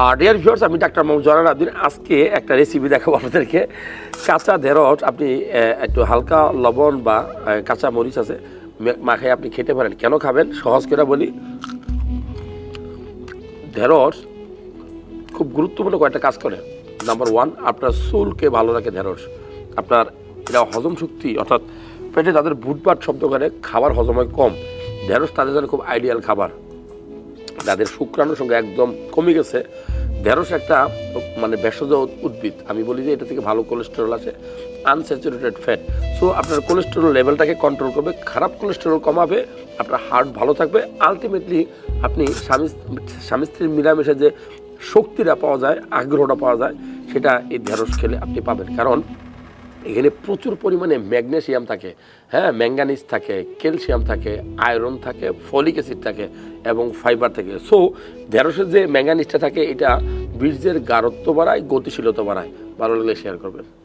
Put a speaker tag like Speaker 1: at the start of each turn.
Speaker 1: আর dear viewers আমি doctor Mohammad Zainal Abedin আজকে একটা রেসিপি দেখাবো আপনাদেরকে। কাঁচা ঢেঁড়স, আপনি একটু হালকা লবণ বা কাঁচা মরিচ আছে, মে- মাখায় আপনি খেতে পারেন। কেন খাবেন? সহজ করে বলি। ঢেঁড়স খুব গুরুত্বপূর্ণ কয়েকটা কাজ করে। নাম্বার ওয়ান আপনার চুলকে ভালো রাখে ঢেঁড়স। আপনার, এটা হজম শক্তি, অর্থাৎ পেটে তাদের বুটবাট শব্দ করে, খাবার হজম হয় কম। ঢেঁড়স তাদের জন্য খুব আইডিয়াল খাবার। যাদের শুক্রাণুর সঙ্গে একদম কমে গেছে। ঢেঁড়স একটা মানে ভেষজ উদ্ভিদ। আমি বলি যে এটা থেকে ভালো কোলেস্টেরল আছে আনস্যাচুরেটেড ফ্যাট সো আপনার কোলেস্টেরল লেভেলটাকে কন্ট্রোল করবে, খারাপ কোলেস্টেরল কমাবে, আপনার হার্ট ভালো থাকবে। আলটিমেটলি আপনি স্বামী স্বামী স্ত্রীর মিলামেশে যে শক্তিটা পাওয়া যায়, আগ্রহটা পাওয়া যায়, সেটা এই ঢেঁড়স খেলে আপনি পাবেন। কারণ এখানে প্রচুর পরিমাণে ম্যাগনেশিয়াম থাকে হ্যাঁ ম্যাঙ্গানিজ থাকে, ক্যালসিয়াম থাকে, আয়রন থাকে, ফলিক অ্যাসিড থাকে এবং ফাইবার থাকে। সো ঢেঁড়সের যে ম্যাঙ্গানিজটা থাকে, এটা বীর্যের গাঢ়ত্ব বাড়ায়, গতিশীলতা বাড়ায়। ভালো লাগলে শেয়ার করবেন।